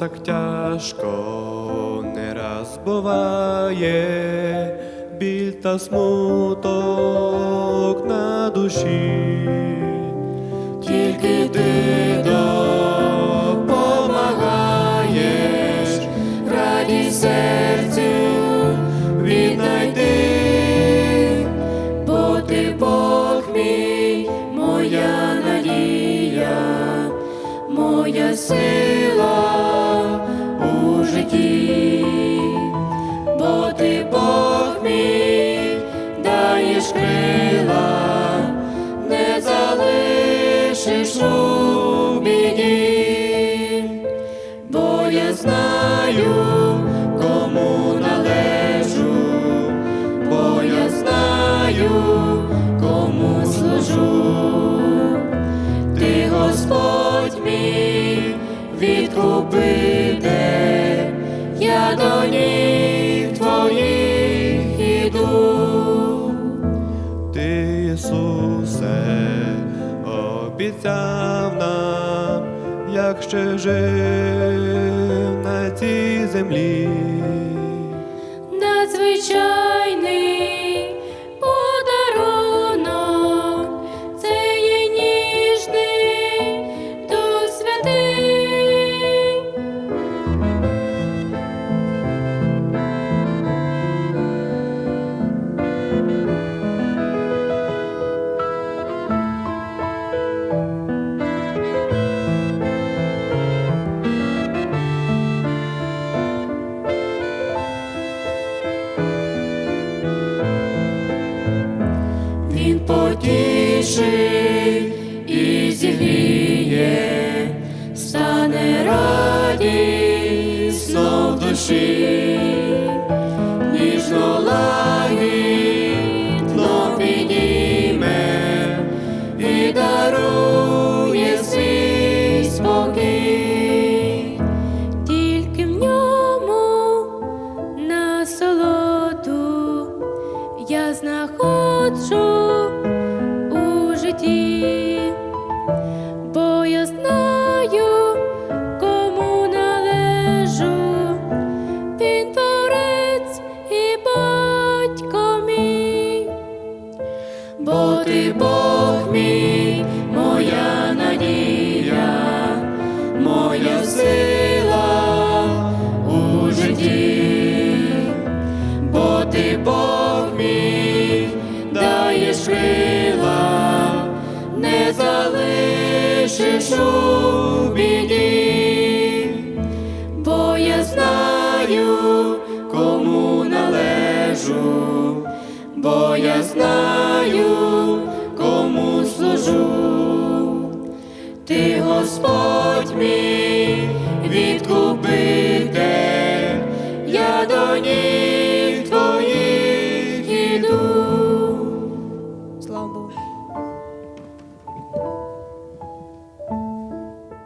так тяжко не раз буває, біль та смуток на душі, тільки ти допомагаєш, радість серцю віднайти, бо ти Бог мій, моя надія. Моя сила житті, бо ти Бог мій, даєш крила, не залишиш у біді, бо я знаю, кому належу, бо я знаю, кому служу. Ти Господь мій відкупите, я до ніг твоїх іду. Ти, Ісусе, обіцяв нам, як ще жив на цій землі. Надзвичайний Він потішить і зігріє, стане радісно знов душі, знаходжу у житті, бо я знаю, кому належу, він творець і батько мій. Бо ти Бог мій, моя надія, моя сила залишу бо я знаю, кому належу, бо я знаю, кому служу, ти Господь мій відкупитель, я до ніг твоїх іду.